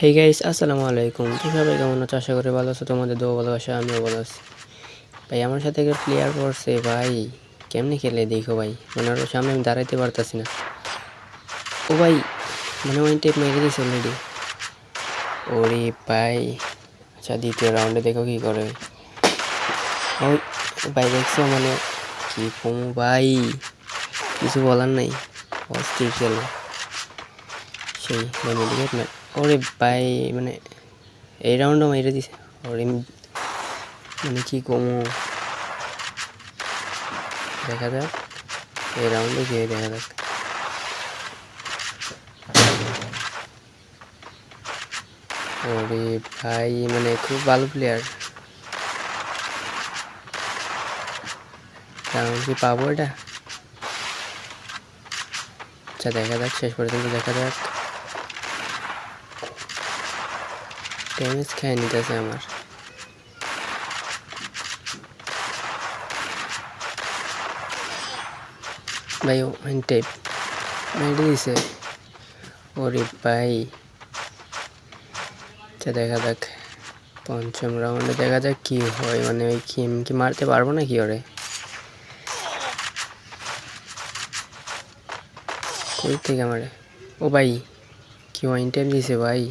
Hey guys আসসালামু আলাইকুম সবাই কেমন আছো? আশা করি ভালো আছো। তোমাদের দোয়া ভালোবাসা, আমিও ভালো আছি। ভাই, আমার সাথে একটা প্লেয়ার পড়ছে, ভাই। কেমনে খেলে দেখো ভাই? মানে ওর সামনে আমি দাঁড়াইতে পারতাছি না। ও ভাই মানে ওই টেপ মেরে দিয়েছে অলরেডি ওরে ভাই। আচ্ছা দ্বিতীয় রাউন্ডে দেখো কি করে। ওই, ভাই দেখছ মানে কি কম ভাই? কিছু বলার নাই। অস্থির খেলে। সেই মেডিকেট না। ওরে ভাই মানে এই রাউন্ডও মেরে দিছে। ওরে মানে কি কমু? দেখা যাক, এই রাউন্ডে গিয়ে দেখা যাক। ওরে ভাই মানে খুব ভালো প্লেয়ার রাউন্ড কি পাবো এটা? আচ্ছা দেখা যাক, শেষ পর্যন্ত দেখা যাক। ড্যামেজ খেয়ে নিতেছে আমার ভাই ওয়ান টেপ মেরে দিছে ওরে ভাই আচ্ছা দেখা যাক পঞ্চম রাউন্ডে দেখা যাক কি হয় মানে ওই কি কি মারতে পারব না কি ওরে কই থেকে মারে ও ভাই কি ওয়াইন টাইম দিছে ভাই